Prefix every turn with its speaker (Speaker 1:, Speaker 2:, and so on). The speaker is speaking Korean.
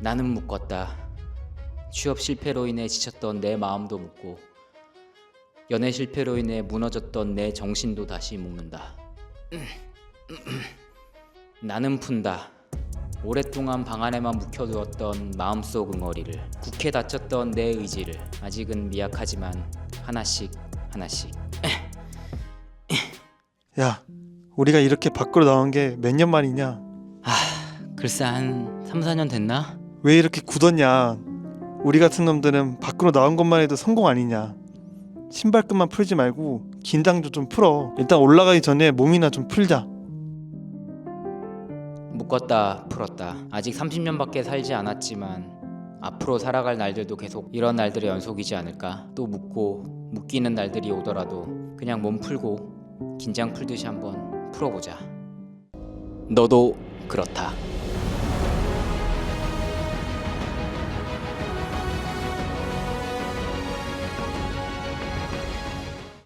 Speaker 1: 나는 묶었다. 취업 실패로 인해 지쳤던 내 마음도 묶고 연애 실패로 인해 무너졌던 내 정신도 다시 묶는다. 나는 푼다. 오랫동안 방 안에만 묵혀두었던 마음속 응어리를 굳게 닫혔던 내 의지를 아직은 미약하지만 하나씩 하나씩
Speaker 2: 야, 우리가 이렇게 밖으로 나온 게 몇 년 만이냐?
Speaker 1: 글쎄 한 3, 4년 됐나?
Speaker 2: 왜 이렇게 굳었냐? 우리 같은 놈들은 밖으로 나온 것만 해도 성공 아니냐? 신발끈만 풀지 말고 긴장도 좀 풀어. 일단 올라가기 전에 몸이나 좀 풀자.
Speaker 1: 묶었다 풀었다 아직 30년밖에 살지 않았지만 앞으로 살아갈 날들도 계속 이런 날들의 연속이지 않을까 또 묶고 묶이는 날들이 오더라도 그냥 몸 풀고 긴장 풀듯이 한번 풀어보자 너도 그렇다